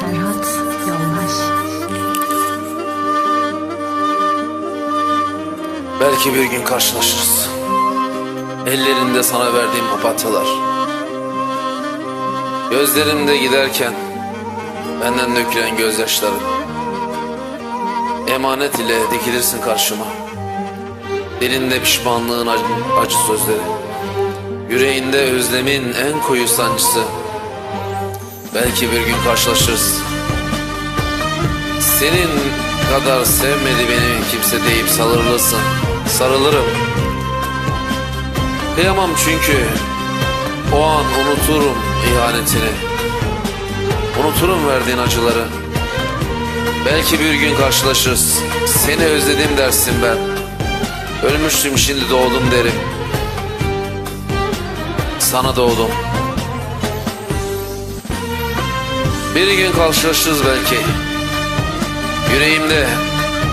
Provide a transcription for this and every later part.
Serhat Yalvaç Belki bir gün karşılaşırız. Ellerinde sana verdiğim papatyalar. Gözlerimde giderken benden dökülen gözyaşların. Emanet ile dikilirsin karşıma. Dilinde pişmanlığın acı, acı sözleri. Yüreğinde özlemin en koyu sancısı. Belki bir gün karşılaşırız. Senin kadar sevmedi beni kimse deyip sarılırsın. Sarılırım. Kıyamam çünkü o an unuturum ihanetini. Unuturum verdiğin acıları. Belki bir gün karşılaşırız. Seni özledim dersin ben. Ölmüştüm şimdi doğdum derim. Sana doğdum. Bir gün karşılaşırız belki. Yüreğimde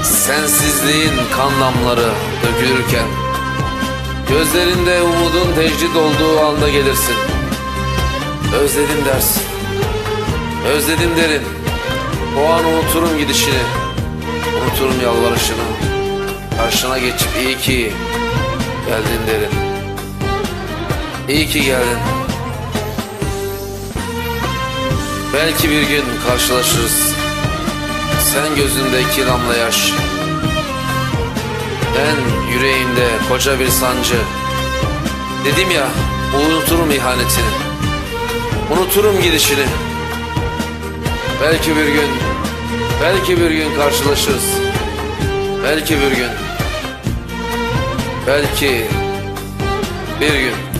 sensizliğin kan damları dökülürken Gözlerinde umudun tecrit olduğu anda gelirsin. Özledim dersin. Özledim derim. O an unuturum gidişini Unuturum yalvarışını. Karşına geçip iyi ki geldin derim. İyi ki geldin Belki bir gün karşılaşırız. Sen gözünde iki damla yaş. Ben yüreğimde koca bir sancı. Dedim ya unuturum ihanetini. Unuturum gidişini. Belki bir gün Belki bir gün karşılaşırız. Belki bir gün. Belki bir gün